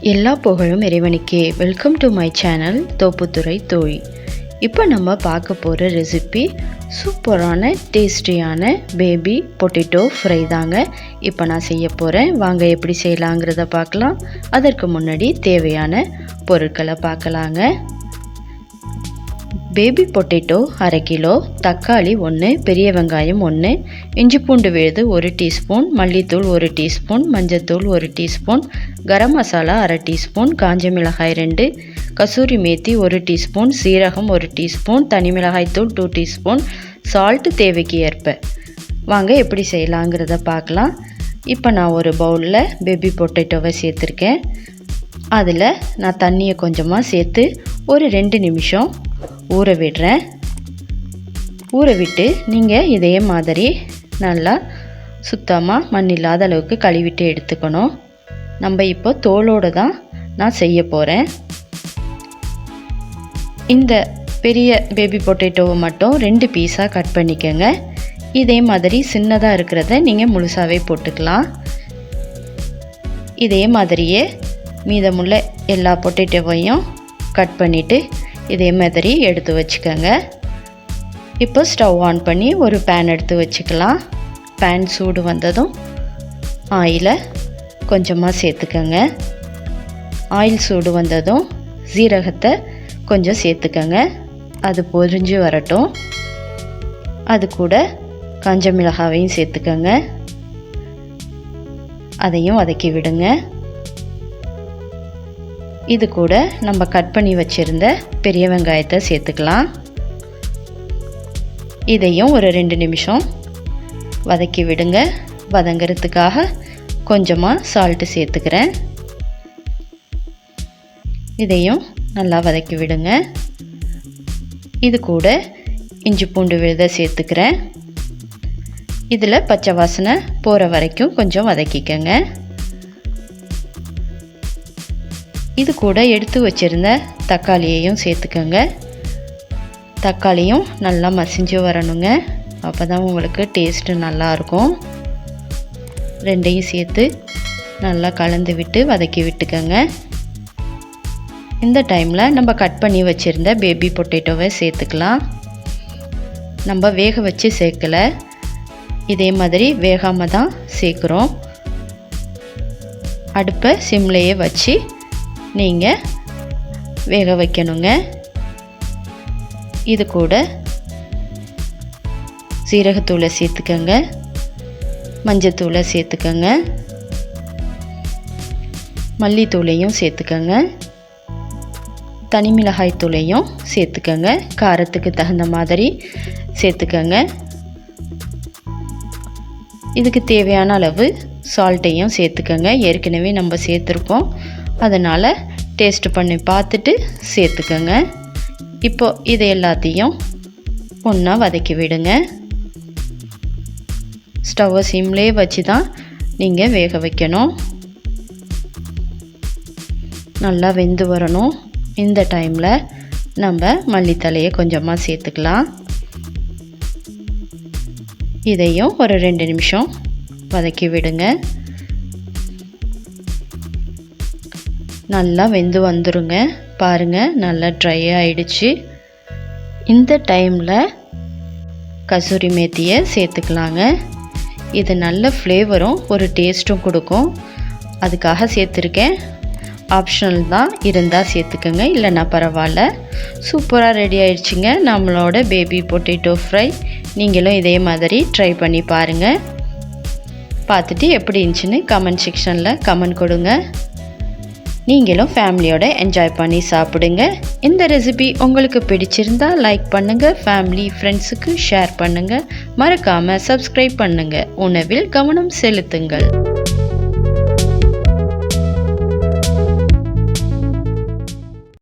எல்லா புகழும் இறைவனுக்கே. Welcome to my channel Thopputhurai தோழி இப்போ நம்ம பார்க்க போகிற ரெசிபி சூப்பரான டேஸ்டியான பேபி பொட்டேட்டோ ஃப்ரை தாங்க. இப்போ நான் செய்ய போகிறேன் வாங்க எப்படி செய்யலாங்கிறத பார்க்கலாம். அதற்கு முன்னாடி தேவையான பொருட்களை பார்க்கலாங்க. பேபி பொட்டேட்டோ அரை கிலோ தக்காளி ஒன்று பெரிய வெங்காயம் ஒன்று இஞ்சி பூண்டு விழுது ஒரு டீஸ்பூன் மல்லித்தூள் ஒரு டீஸ்பூன் மஞ்சத்தூள் ஒரு டீஸ்பூன் கரம் மசாலா அரை டீஸ்பூன் காஞ்ச மிளகாய் ரெண்டு கசூரி மேத்தி ஒரு டீஸ்பூன் சீரகம் ஒரு டீஸ்பூன் தனி மிளகாய் தூள் டூ டீஸ்பூன் சால்ட்டு தேவைக்கு ஏற்ப. வாங்க எப்படி செய்யலாங்கிறத பார்க்கலாம். இப்போ நான் ஒரு பவுலில் பேபி பொட்டேட்டோவை சேர்த்துருக்கேன். அதில் நான் தண்ணியை கொஞ்சமாக சேர்த்து ஒரு ரெண்டு நிமிஷம் ஊற விடுறேன் ஊற விட்டு நீங்கள் இதே மாதிரி நல்லா சுத்தமாக மண் இல்லாத அளவுக்கு கழுவிட்டு எடுத்துக்கணும். நம்ம இப்போ தோலோடு தான் நான் செய்ய போகிறேன் இந்த பெரிய பேபி பொட்டேட்டோவை மட்டும் ரெண்டு பீஸாக கட் பண்ணிக்கோங்க. இதே மாதிரி சின்னதாக இருக்கிறத நீங்கள் முழுசாகவே போட்டுக்கலாம். இதே மாதிரியே மீதமுள்ள எல்லா பொட்டேட்டோவையும் கட் பண்ணிவிட்டு இதே மாதிரி எடுத்து வச்சுக்கோங்க. இப்போ ஸ்டவ் ஆன் பண்ணி ஒரு பேன் எடுத்து வச்சுக்கலாம். பேன் சூடு வந்ததும் ஆயிலை கொஞ்சமாக சேர்த்துக்கோங்க. ஆயில் சூடு வந்ததும் ஜீரகத்தை கொஞ்சம் சேர்த்துக்கோங்க. அது பொரிஞ்சு வரட்டும். அது கூட காஞ்ச மிளகாவையும் சேர்த்துக்கோங்க. அதையும் வதக்கி விடுங்க. இது கூட நம்ம கட் பண்ணி வச்சுருந்த பெரிய வெங்காயத்தை சேர்த்துக்கலாம். இதையும் ஒரு ரெண்டு நிமிஷம் வதக்கி விடுங்க. வதங்கிறதுக்காக கொஞ்சமாக சால்ட்டு சேர்த்துக்கிறேன். இதையும் நல்லா வதக்கி விடுங்க. இது கூட இஞ்சி பூண்டு விழுத சேர்த்துக்கிறேன். இதில் பச்சை வாசனை போகிற வரைக்கும் கொஞ்சம் வதக்கிக்கோங்க. இது கூட எடுத்து வச்சுருந்த தக்காளியையும் சேர்த்துக்கோங்க. தக்காளியும் நல்லா மசிஞ்சு வரணுங்க. அப்போ தான் உங்களுக்கு டேஸ்ட்டு நல்லாயிருக்கும் ரெண்டையும் சேர்த்து நல்லா கலந்து விட்டு வதக்கி விட்டுக்கோங்க. இந்த டைமில் நம்ம கட் பண்ணி வச்சுருந்த பேபி பொட்டேட்டோவை சேர்த்துக்கலாம். நம்ம வேக வச்சு சேர்க்கலை. இதே மாதிரி வேகாமல் தான் சேர்க்குறோம். அடுப்பை சிம்லேயே வச்சு நீங்கள் வேக வைக்கணுங்க. இது கூட சீரகத்தூளை சேர்த்துக்கோங்க. மஞ்சத்தூளை சேர்த்துக்கோங்க. மல்லித்தூளையும் சேர்த்துக்கோங்க. தனி மிளகாய் தூளையும் சேர்த்துக்கோங்க. காரத்துக்கு தகுந்த மாதிரி சேர்த்துக்கோங்க. இதுக்கு தேவையான அளவு சால்ட்டையும் சேர்த்துக்கோங்க. ஏற்கனவே நம்ம சேர்த்துருக்கோம். அதனால் டேஸ்ட் பண்ணி பார்த்துட்டு சேர்த்துக்கோங்க. இப்போ இதை எல்லாத்தையும் ஒன்றா வதக்கி விடுங்க. ஸ்டவ்வை சிம்லேயே வச்சு தான் நீங்கள் வேக வைக்கணும். நல்லா வெந்து வரணும். இந்த டைமில் நம்ம மல்லித்தலையை கொஞ்சமாக சேர்த்துக்கலாம். இதையும் ஒரு ரெண்டு நிமிஷம் வதக்கி விடுங்க. நல்லா வெந்து வந்துருங்க. பாருங்கள் நல்லா ட்ரை ஆயிடுச்சு. இந்த டைமில் கசூரி மேத்தியை சேர்த்துக்கலாங்க. இது நல்ல ஃப்ளேவரும் ஒரு டேஸ்ட்டும் கொடுக்கும். அதுக்காக சேர்த்துருக்கேன். ஆப்ஷனல் தான் இருந்தால் சேர்த்துக்கோங்க இல்லைன்னா பரவாயில்ல. சூப்பராக ரெடி ஆயிடுச்சுங்க. நம்மளோட பேபி பொட்டேட்டோ ஃப்ரை நீங்களும் இதே மாதிரி ட்ரை பண்ணி பாருங்கள் பார்த்துட்டு எப்படி இருந்துச்சுன்னு கமெண்ட் செக்ஷனில் கமெண்ட் கொடுங்க. நீங்களும் ஃபேமிலியோட என்ஜாய் பண்ணி சாப்பிடுங்க. இந்த ரெசிபி உங்களுக்கு பிடிச்சிருந்தா லைக் பண்ணுங்கள் ஃபேமிலி ஃப்ரெண்ட்ஸுக்கு ஷேர் பண்ணுங்கள் மறக்காமல் சப்ஸ்கிரைப் பண்ணுங்கள் உணவில் கவனம் செலுத்துங்கள்.